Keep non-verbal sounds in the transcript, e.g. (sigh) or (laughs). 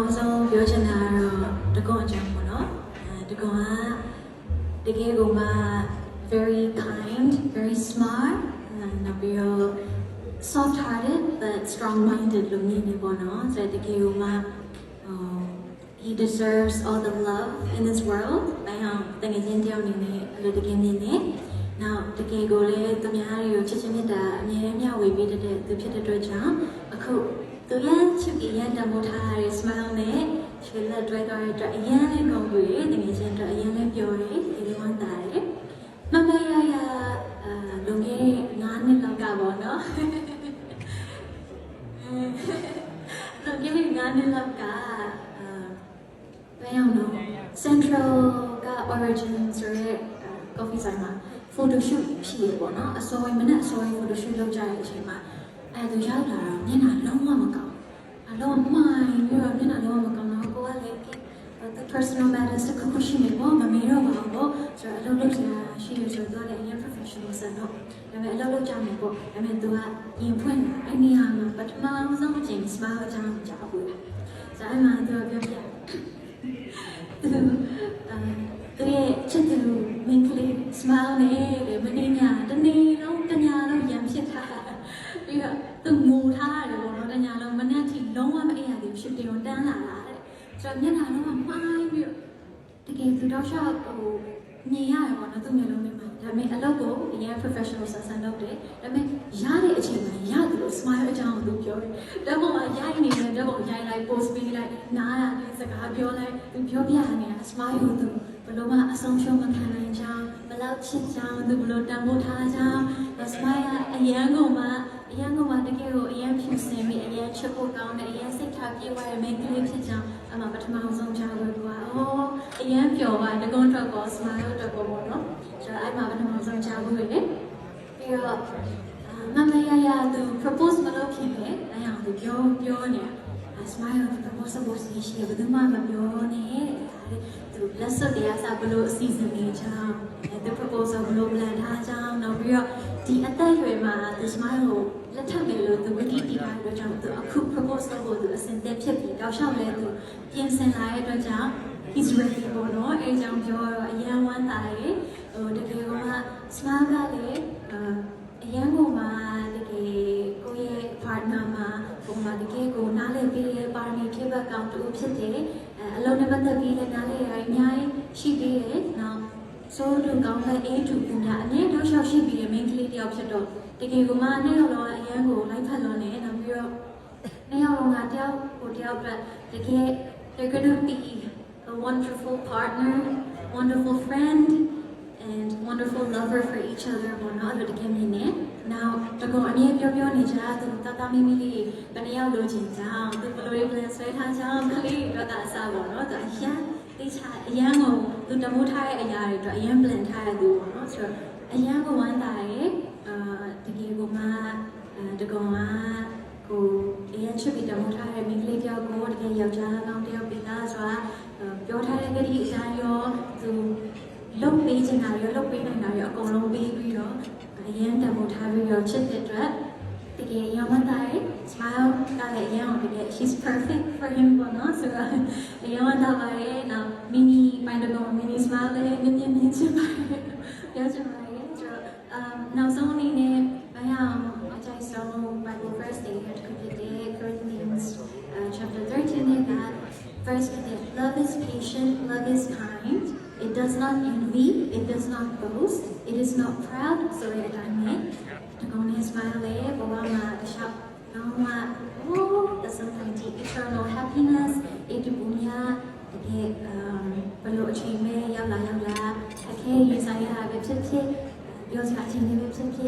အောင်ဆုံးပြောချင်တာကတော့တကွန်အကြောင်းပေါ့နော်အဲတကွန်ကတကယ်ကိုမှ very kind very smart အဲနောက်ပြီးတော့ soft hearted but strong minded လို့မြင်နေပေါ့နော်ဆိုတော့တကယ်ကိုမှဟို he deserves all the love in this world ဘယ်အောင်တကယ်ချင်းတယောက်အနေနဲ့အဲ့လိုတကယ်မြင်နေနောက်တကယ်ကိုလည်းသူများတွေကိုချစ်ချင်းမြတ်တာအမြဲတမ်းမျှဝေပေးတတ်တဲ့သူဖြစ်တဲ့အတွက်ကြောင့်အခု သူရန်ချစ်ပြီးရန်တမိုးထားရတဲ့ smile နဲ့ချွေလက်တွဲသွားတဲ့အတွက်အရင်လေးကုန်ပြီတကယ်ချင်းအတွက်အရင်လေးပြောတယ်ဒီလိုမှန်တာတယ်မမရရအာလုံခဲ့9နှစ်လောက်ကပေါ့နော်လုံခဲ့9နှစ်လောက်ကအာဘယ်အောင်လို့ Central က Origin ဆိုရဲ coffee ဆိုင်မှာ photo shoot ဖြစ်ရပေါ့နော်အစောပိုင်းမနေ့အစောပိုင်း photo shoot လုပ်ကြတဲ့အချိန်မှာအဲသူရောက်လာတော့မျက်နှာလုံးဝမကောင်းအလုံးဝ မိုင်းပြီးတော့မျက်နှာလုံးဝမကောင်းတော့ကိုကလည်း the personal matters တခုခုရှိနေပေါ့မမေတော့ပါဘူးပေါ့ဆိုတော့အလုပ်လုပ်စရာရှိရဆိုတော့လည်းအရင် professional ဆန်တော့ဒါပေမဲ့အလုပ်လုပ်ကြမယ်ပေါ့ဒါပေမဲ့သူကရင်ဖွင့်အဲ့ဒီဟာမှာပထမဆုံးအချိန် smile အကြောင်းကြားဘူး တဲ့ဆိုတော့မျက်နှာလုံးကမှားပြီးတော့တကယ်သူတော့ရှောက်ဟိုမြင်ရတယ်ပေါ့နော်သူမျိုးလုံးနဲ့မှာဒါပေမဲ့အလုပ်ကိုအရင် professional ဆန်ဆန်လုပ်တယ်ဒါပေမဲ့ရတဲ့အချိန်မှာရတယ်လို့ smile အကြောင်းကိုသူပြောတယ်ဒါပေမဲ့ရိုက်နေတယ်ဒါပေမဲ့ရိုက်လိုက် post ပေးလိုက်နားရတယ်စကားပြောလိုက်သူပြောပြနေတာ smile ကိုသူဘယ်လိုမှအဆုံးရှုံးမခံနိုင်ကြအောင်ဘယ်လောက်ချစ်ကြအောင်သူဘယ်လိုတန်ဖိုးထားကြအောင် smile ကအရန်ကုန်မှာအရန်ကုန်မှာတကယ်ကိုအရန်ဖြူစင်ပြီးအရန်ချစ်ဖို့ကောင်းတယ်အရန်စိတ်ထားပြေဝရမယ့်ကလေးဖြစ်ကြောင်းအ မှပထမဆုံးကြားလို့ကအော်အရန်ပျော်ပါတကုန်းတော့ကော smile တော့ကောပေါ့နော်ဆိုတော့အဲ့မှာပထမဆုံးကြားလို့လေပြီးတော့မမရရသူ propose မလုပ်ခင်လေအဲ့အောင်သူပြောပြောနေတာ smile propose ဖို့ရှိရဘယ်သူမှမပြောနဲ့သူ လက်စွပ်တရားစားဘလို့အစီအစဉ်လေးချောင်းသူ proposal ဘလို့ plan ထားချောင်းနောက်ပြီးတော့ဒီအသက်အရွယ်မှာသူ smile ကို ထားတဲ့အတွက်ကြောင့်သူအခု propose လုပ်ဖို့သူအစဉ်သင့်ဖြစ်ပြီးတောက်လျှောက်လဲသူပြင်ဆင်လာတဲ့အတွက်ကြောင့် he's ready ပေါ့နော်အဲကြောင့်ပြောတော့အရန်ဝမ်းသာတယ်ဟိုတကယ်က smile ကလည်းအရန်ကိုမှတကယ်ကိုယ့်ရဲ့ partner မှာပုံမှန်တကယ်ကိုနားလည်ပြီးတဲ့ပါရမီဖြစ်ဘက်ကောင်တူဖြစ်တယ်အဲအလုံးနဲ့ပတ်သက်ပြီးလည်းနားလည်ရအများကြီးရှိသေးတယ်နောက် ဆိုလူကောင်းတဲ့ A to ပူတာအနည်းတော့ရှောက်ရှိပြီးတဲ့ main ကလေးတယောက်ဖြစ်တော့တကယ်ကမှနှစ်ယောက်တော့အရန်ကိုလိုက်ဖက်လွန်နေနောက်ပြီးတော့နှစ်ယောက်လုံးကတယောက်ကိုတယောက်အတွက်တကယ် they're going to be a wonderful partner wonderful friend and wonderful lover for each other ဘောနော်အဲ့လိုတကယ်မြင်နေ now တကောအမြဲပြောပြောနေကြသူတတမီမီလေးဘယ်နှယောက်လိုချင်ကြအောင်သူဘယ်လိုတွေ plan ဆွဲထားကြအောင်ကလေးတော့တာအစားပေါ့နော်သူအရန်တိချာအရန်ကို သူတမိုးထားတဲ့အရာတွေအတွက်အရန် plan ထားရသူပေါ့နော်ဆိုတော့အရန်ကိုဝမ်းသာရဲ့အာတကယ်ကိုမှအဲတကောကကိုအရန်ချစ်ပြီးတမိုးထားတဲ့မိန်းကလေးတယောက်ကိုတကယ်ယောက်ျားကောင်းတယောက်ပြီးသားဆိုတာပြောထားတဲ့ကတိအတိုင်းရောသူလုတ်ပေးချင်တာရောလုတ်ပေးနိုင်တာရောအကုန်လုံးပေးပြီးတော့အရင်တမိုထားပြီးတော့ချစ်တဲ့အတွက်တကယ်ရောမသားရဲ့ smile ကလည်းအရင်အောင်တကယ် she's perfect for him ပေါ့နော်ဆိုတော့အရင်မသားပါရဲ့နောက် (laughs) mini ပိုင်းတော့ mini smile လည်းနည်းနည်းမြင်ချင်ပါတယ်ပြောချင်ပါတယ်ဆိုတော့(laughs) အမ်နောက်ဆုံးအနေနဲ့ဘာရအောင်အကြိုက်ဆုံး Bible verse တွေတစ်ခုဖြစ်တဲ့ Corinthians uh, chapter 13နဲ့က verse ဖြစ်တဲ့ love is patient love is kind It does not envy, it does not boast, it is not proud, so that 甚至有小情的，甚至。